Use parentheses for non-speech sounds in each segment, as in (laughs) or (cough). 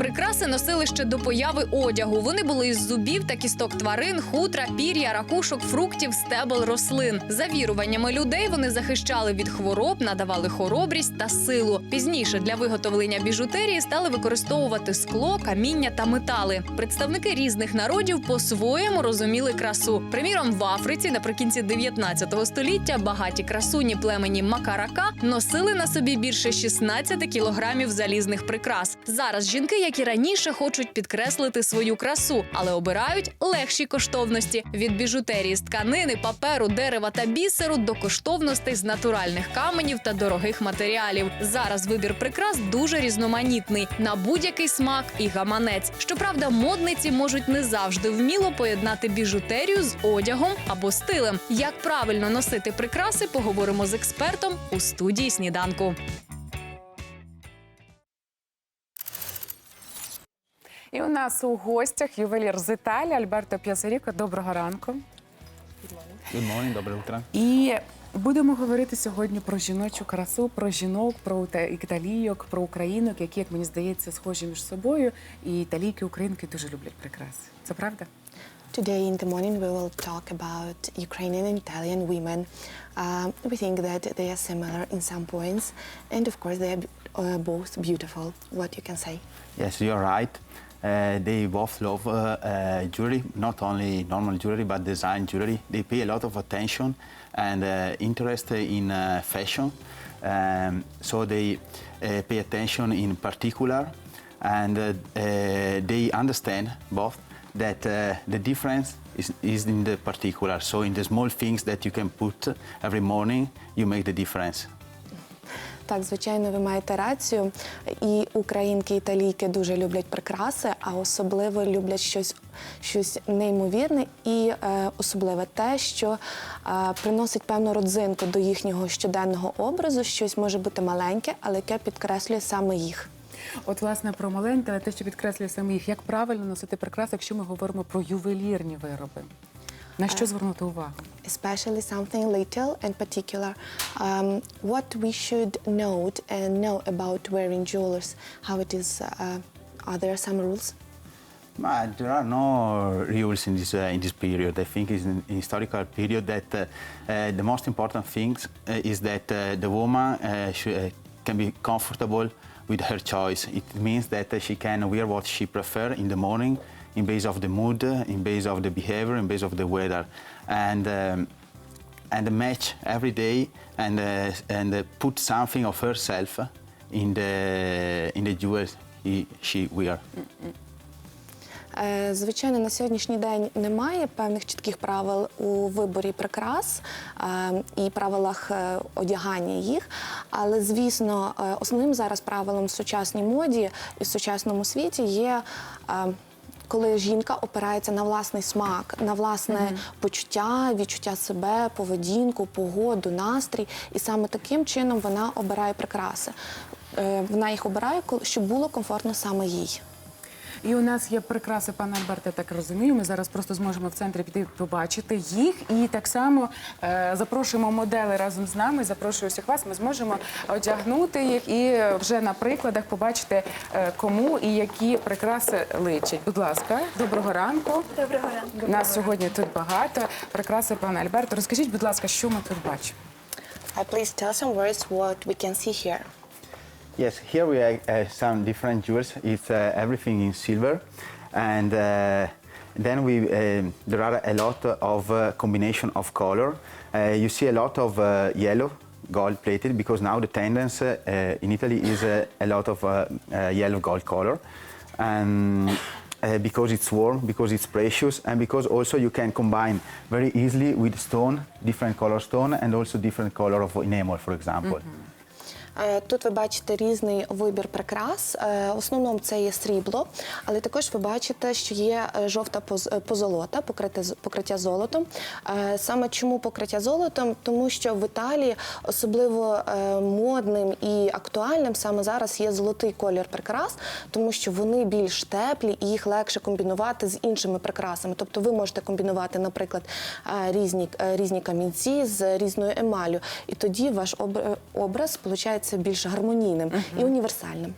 Прикраси носили ще до появи одягу. Вони були із зубів та кісток тварин, хутра, пір'я, ракушок, фруктів, стебел, рослин. За віруваннями людей вони захищали від хвороб, надавали хоробрість та силу. Пізніше для виготовлення біжутерії стали використовувати скло, каміння та метали. Представники різних народів по-своєму розуміли красу. Приміром, в Африці наприкінці 19 століття багаті красуні племені Макарака носили на собі більше 16 кілограмів залізних прикрас. Зараз жінки, як і раніше, хочуть підкреслити свою красу, але обирають легші коштовності від біжутерії з тканини, паперу, дерева та бісеру до коштовностей з натуральних каменів та дорогих матеріалів. Зараз вибір прикрас дуже різноманітний на будь-який смак і гаманець. Щоправда, модниці можуть не завжди вміло поєднати біжутерію з одягом або стилем. Як правильно носити прикраси, поговоримо з експертом у студії сніданку. І у нас у гостях ювелір з Італії Альберто П'язаріко. Доброго ранку. Good morning, добре утро. І будемо говорити сьогодні про жіночу красу, про жінок, про іта- італійок, про українок, які, як мені здається, схожі між собою. І італійки, українки дуже люблять прикраси. Це правда? Today in the morning we will talk about Ukrainian and Italian women. Um, we think that they are similar in some points, and of course they are uh, both beautiful. What you can say? Yes, you're right. Uh, they both love uh, uh, jewelry, not only normal jewelry, but design jewelry. They pay a lot of attention and uh, interest in uh, fashion. Um, so they uh, pay attention in particular, and they understand both that the difference is, is in the particular. So in the small things that you can put every morning, you make the difference. Так, звичайно, ви маєте рацію. І українки, італійки дуже люблять прикраси, а особливо люблять щось, щось неймовірне і е, особливе те, що е, приносить певну родзинку до їхнього щоденного образу. Щось може бути маленьке, але яке підкреслює саме їх. От, власне, про маленьке, але те, що підкреслює саме їх, як правильно носити прикраси, якщо ми говоримо про ювелірні вироби. На що звернути увагу? especially something little and particular. Um, what we should note and know about wearing jewelers, how it is. Uh, are there some rules? But there are no rules in this uh, in this period. I think it's an historical period that uh, uh, the most important thing uh, is that uh, the woman uh, should, uh, can be comfortable with her choice. It means that uh, she can wear what she prefer in the morning, in base of the mood, in base of the behavior, in base of the weather, and. Um, and match every day and uh, and uh, put something of herself in the in the jewels he, she wear. Е, Звичайно, на сьогоднішній день немає певних чітких правил у виборі прикрас е, і правилах е, одягання їх. Але, звісно, основним зараз правилом в сучасній моді і в сучасному світі є. Коли жінка опирається на власний смак, на власне почуття, відчуття себе, поведінку, погоду, настрій, і саме таким чином вона обирає прикраси. Е, Вона їх обирає, щоб було комфортно саме їй. І у нас є прикраси, пане Альберте, я так розумію. Ми зараз просто зможемо в центрі піти побачити їх. І так само е, запрошуємо модели разом з нами. Запрошую всіх вас. Ми зможемо одягнути їх і вже на прикладах побачити, е, кому і які прикраси личать. Будь ласка, доброго ранку. Доброго ранку. Нас сьогодні тут багато. Прикраси, пане Альберто. Розкажіть, будь ласка, що ми тут бачимо? Uh, please tell some words what we can see here. Yes, here we have uh, some different jewels. It's uh, everything in silver, and uh, then we there are a lot of combination of color. You see a lot of yellow, gold plated, because now the tendency uh, in Italy is uh, a lot of uh, yellow gold color, and. Because it's warm, because it's precious, and because also you can combine very easily with stone, different color stone, and also different color of enamel, for example. Е, Тут ви бачите різний вибір прикрас. Е, В основному це є срібло, але також ви бачите, що є е, жовта е, позолота, покриття золотом. Е, Саме чому покриття золотом? Тому що в Італії особливо е, модним і актуальним саме зараз є золотий колір прикрас, тому що вони більш теплі і їх легше комбінувати з іншими прикрасами. Тобто ви можете комбінувати, наприклад, е, різні, е, різні камінці з різною емалю, і тоді ваш образ виходить видається більш гармонійним і універсальним.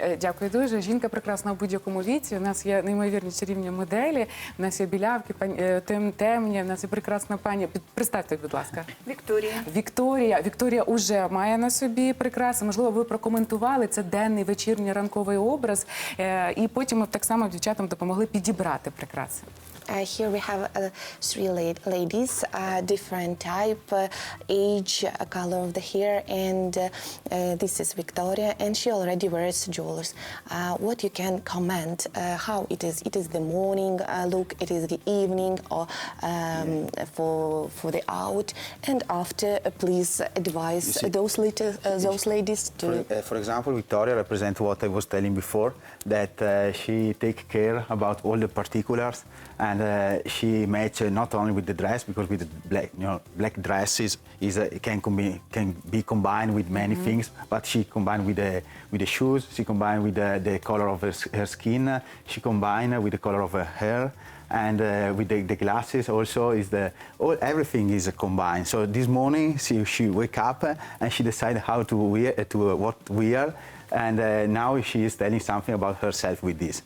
Е, Дякую дуже. Жінка прекрасна у будь-якому віці. У нас є неймовірні чарівні моделі. У нас є білявки, пані е, тем, темні. У нас є прекрасна пані. Під- Представте, будь ласка. Виктория. Вікторія. Вікторія уже має на собі прикраси. Можливо, ви прокоментували це денний вечірній ранковий образ. Е, І потім ми так само дівчатам допомогли підібрати прикраси. Uh, here we have uh, three la- ladies, uh, different type, uh, age, uh, color of the hair, and uh, uh, this is Victoria, and she already wears jewels. Uh, what you can comment? Uh, how it is? It is the morning uh, look. It is the evening, or um, for for the out. And after, uh, please advise those little uh, those ladies to. For, uh, for example, Victoria represents what I was telling before, that uh, she take care about all the particulars, and uh, she match uh, not only with the dress because with the black, you know, black dresses is uh, can combi- can be combined with many things, but she combined with the with the shoes, she combined with the, the color of her, her skin, she combined with the color of her hair. And uh, with the, the glasses also is the all, everything is combined. So this morning she, she wake up and she decided how to wear to uh, what wear, and uh, now she is telling something about herself with this.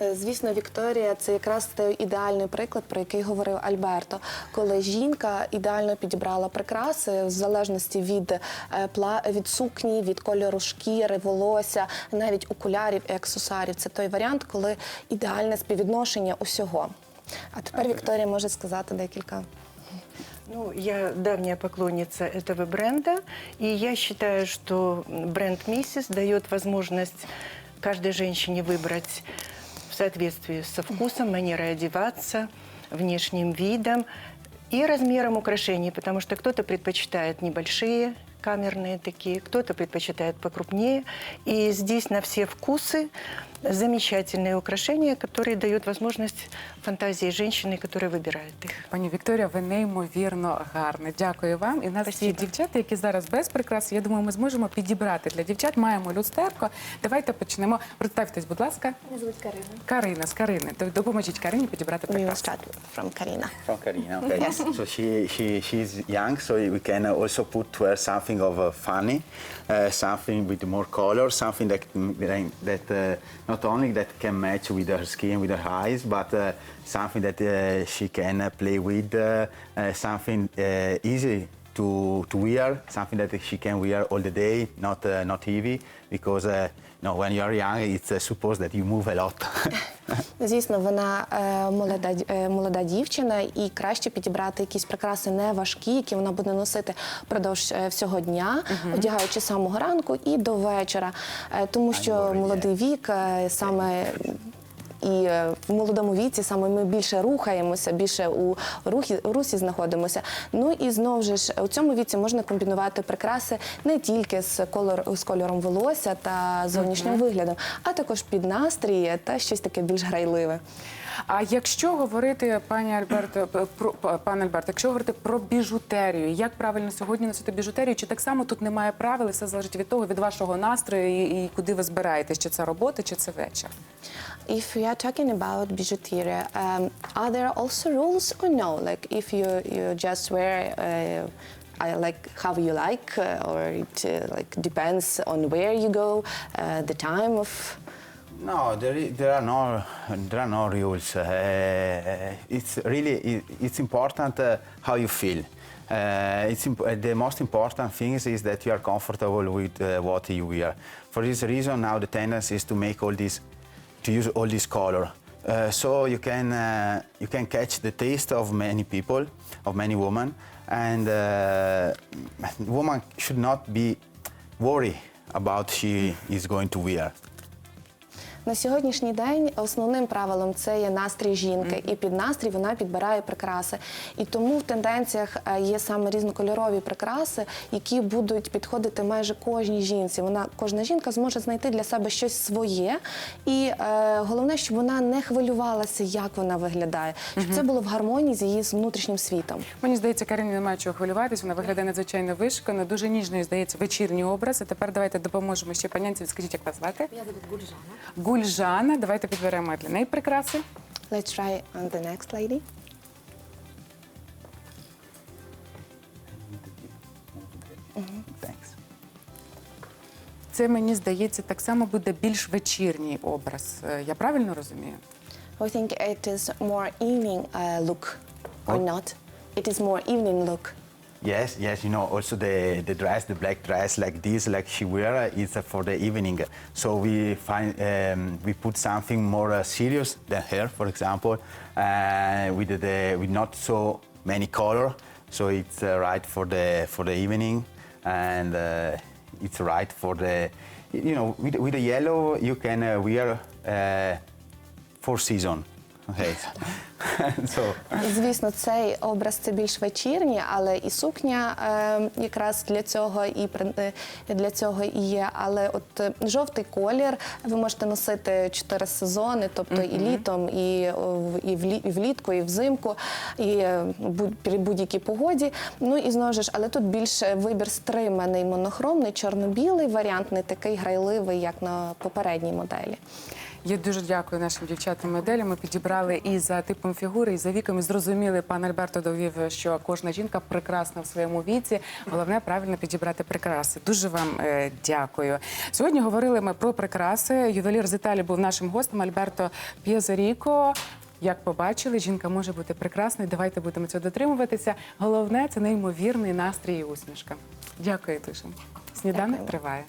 Е, Звісно, Вікторія це якраз той ідеальний приклад, про який говорив Альберто, коли жінка ідеально підібрала прикраси в залежності від е, від сукні, від кольору шкіри, волосся, навіть окулярів і аксесуарів. Це той варіант, коли ідеальне співвідношення усього. А тепер Вікторія може сказати декілька. Ну, я давняя поклонница этого бренда, и я считаю, что бренд Миссис дает возможность каждой женщине выбрать в соответствии со вкусом, манерой одеваться, внешним видом и размером украшений, потому что кто-то предпочитает небольшие камерные такие, кто-то предпочитает покрупнее. И здесь на все вкусы замечательные украшения, которые дают возможность фантазии женщины, которая выбирает их. Пані Вікторія, ви неймовірно гарна. Дякую вам. І в нас є Спасибо. дівчата, які зараз без прикрас. Я думаю, ми зможемо підібрати для дівчат. Маємо люстерко. Давайте почнемо. Представтесь, будь ласка. Мене звуть Карина. Карина з Карини. Допоможіть Карині підібрати We will прикраси. start from Karina. From Karina, okay. So she, she, she's young, so we can uh, also put to her something of uh, funny, uh, something with more color, something that that uh, not only that can match with her skin, with her eyes, but uh, something that uh, she can uh, play with, something easy to to wear, something that she can wear all the day, not not heavy, because know, when you are young, it's uh, supposed that you move a lot. (laughs) Звісно, вона е, молода, е, молода дівчина, і краще підібрати якісь прикраси не важкі, які вона буде носити впродовж е, всього дня, одягаючи з самого ранку і до вечора. Е, тому що молодий вік е, саме. І е, в молодому віці саме ми більше рухаємося, більше у рухі русі знаходимося. Ну і знову ж у цьому віці можна комбінувати прикраси не тільки з колор з кольором волосся та зовнішнім виглядом, а також під настрій та щось таке більш грайливе. А якщо говорити, пані Альберто, п- про п- пане Альберто, якщо говорити про біжутерію, як правильно сьогодні носити біжутерію? Чи так само тут немає правил, і все залежить від того, від вашого настрою і, і куди ви збираєтесь? Чи це робота, чи це вечір? If we are talking about bijouterie, um, are there also rules or no? Like if you you just wear. Uh, I like how you like, uh, or it uh, like depends on where you go, uh, the time of. No, there, there are no there are no rules. Uh, it's really it, it's important uh, how you feel. Uh, it's uh, the most important thing is that you are comfortable with uh, what you wear. For this reason, now the tendency is to make all this to use all this color. Uh, so you can uh, you can catch the taste of many people, of many women, and uh, woman should not be worried about she is going to wear. На сьогоднішній день основним правилом це є настрій жінки, і під настрій вона підбирає прикраси. І тому в тенденціях е, є саме різнокольорові прикраси, які будуть підходити майже кожній жінці. Вона кожна жінка зможе знайти для себе щось своє, і е, головне, щоб вона не хвилювалася, як вона виглядає, щоб це було в гармонії з її внутрішнім світом. Мені здається, Карині немає чого хвилюватись. Вона виглядає надзвичайно вишикано, дуже ніжною, здається, вечірній образ. А тепер давайте допоможемо ще панянці. Скажіть, як вас звати? Я зовут Гульжана. Гульжана. Давайте підберемо для неї прикраси. Let's try on the next lady. Thanks. це мені здається так само буде більш вечірній образ. Е, Я правильно розумію? I think it is more evening uh, look, or not? It is more evening look. Yes, yes, you know, also the, the dress, the black dress like this, like she wear, uh, for the evening. So we find, um, we put something more uh, serious than her, for example, uh, with, the, with not so many color. So it's uh, right for the, for the evening and uh, it's right for the, you know, with, with the yellow you can uh, wear uh, for season. Okay. (laughs) so, Звісно, цей образ це більш вечірній, але і сукня е, якраз для цього і е, для цього і є. Але от е, жовтий колір ви можете носити чотири сезони, тобто і літом, і, о, в- і, влі- і влітку, і взимку, і е, будь- при будь-якій погоді. Ну і знову ж, але тут більше вибір стриманий, монохромний, чорно-білий варіант, не такий грайливий, як на попередній моделі. Я дуже дякую нашим дівчатам моделям. Ми підібрали і за типом фігури, і за віком. І зрозуміли, пан Альберто довів, що кожна жінка прекрасна в своєму віці. Головне правильно підібрати прикраси. Дуже вам е, дякую. Сьогодні говорили ми про прикраси. Ювелір з Італії був нашим гостем Альберто П'єзаріко. Як побачили, жінка може бути прекрасною. Давайте будемо цього дотримуватися. Головне це неймовірний настрій і усмішка. Дякую, дуже. Сніданок триває.